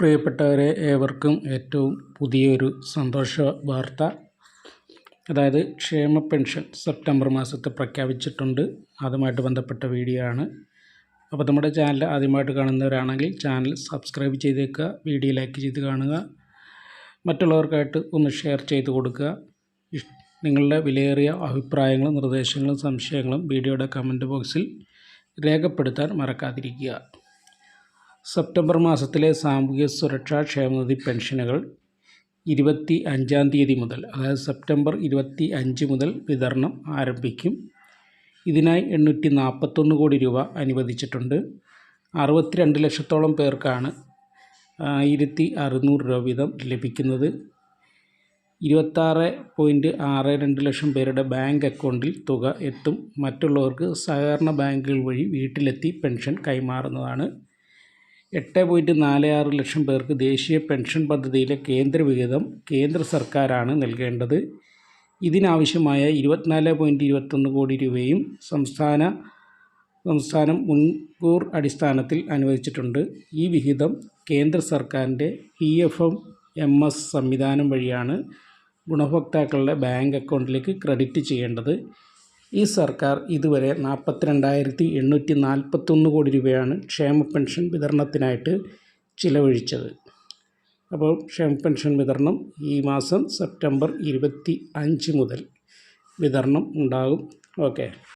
പ്രിയപ്പെട്ടവരെ ഏവർക്കും ഏറ്റവും പുതിയൊരു സന്തോഷ വാർത്ത. അതായത് ക്ഷേമ പെൻഷൻ സെപ്റ്റംബർ മാസത്തെ പ്രഖ്യാപിച്ചിട്ടുണ്ട്. അതുമായിട്ട് ബന്ധപ്പെട്ട വീഡിയോ ആണ്. അപ്പോൾ നമ്മുടെ ചാനൽ ആദ്യമായിട്ട് കാണുന്നവരാണെങ്കിൽ ചാനൽ സബ്സ്ക്രൈബ് ചെയ്തേക്കുക വീഡിയോ ലൈക്ക് ചെയ്ത് കാണുക മറ്റുള്ളവർക്കായിട്ട് ഒന്ന് ഷെയർ ചെയ്ത് കൊടുക്കുക. നിങ്ങളുടെ വിലയേറിയ അഭിപ്രായങ്ങളും നിർദ്ദേശങ്ങളും സംശയങ്ങളും വീഡിയോയുടെ കമന്റ് ബോക്സിൽ രേഖപ്പെടുത്താൻ മറക്കാതിരിക്കുക. സെപ്റ്റംബർ മാസത്തിലെ സാമൂഹ്യ സുരക്ഷാ ക്ഷേമനിധി പെൻഷനുകൾ ഇരുപത്തി അഞ്ചാം തീയതി മുതൽ അതായത് സെപ്റ്റംബർ ഇരുപത്തി അഞ്ച് മുതൽ വിതരണം ആരംഭിക്കും. ഇതിനായി എണ്ണൂറ്റി നാൽപ്പത്തൊന്ന് കോടി രൂപ അനുവദിച്ചിട്ടുണ്ട്. അറുപത്തിരണ്ട് ലക്ഷത്തോളം പേർക്കാണ് ആയിരത്തി അറുന്നൂറ് രൂപ വീതം ലഭിക്കുന്നത്. ഇരുപത്താറ് പോയിന്റ് ആറ് രണ്ട് ലക്ഷം പേരുടെ ബാങ്ക് അക്കൗണ്ടിൽ തുക എത്തും. മറ്റുള്ളവർക്ക് സഹകരണ ബാങ്കുകൾ വഴി വീട്ടിലെത്തി പെൻഷൻ കൈമാറുന്നതാണ്. എട്ട് പോയിന്റ് നാല് ആറ് ലക്ഷം പേർക്ക് ദേശീയ പെൻഷൻ പദ്ധതിയിലെ കേന്ദ്ര വിഹിതം കേന്ദ്ര സർക്കാരാണ് നൽകേണ്ടത്. ഇതിനാവശ്യമായ ഇരുപത്തിനാല് പോയിന്റ് ഇരുപത്തൊന്ന് കോടി രൂപയും സംസ്ഥാന സംസ്ഥാനം മുൻകൂർ അടിസ്ഥാനത്തിൽ അനുവദിച്ചിട്ടുണ്ട്. ഈ വിഹിതം കേന്ദ്ര സർക്കാരിന്റെ P F M M S സംവിധാനം വഴിയാണ് ഗുണഭോക്താക്കളുടെ ബാങ്ക് അക്കൗണ്ടിലേക്ക് ക്രെഡിറ്റ് ചെയ്യേണ്ടത്. ഈ സർക്കാർ ഇതുവരെ നാൽപ്പത്തിരണ്ടായിരത്തി എണ്ണൂറ്റി നാൽപ്പത്തൊന്ന് കോടി രൂപയാണ് ക്ഷേമ പെൻഷൻ വിതരണത്തിനായിട്ട് ചിലവഴിച്ചത്. അപ്പോൾ ക്ഷേമ പെൻഷൻ വിതരണം ഈ മാസം സെപ്റ്റംബർ ഇരുപത്തി അഞ്ച് മുതൽ വിതരണം ഉണ്ടാകും. ഓക്കെ.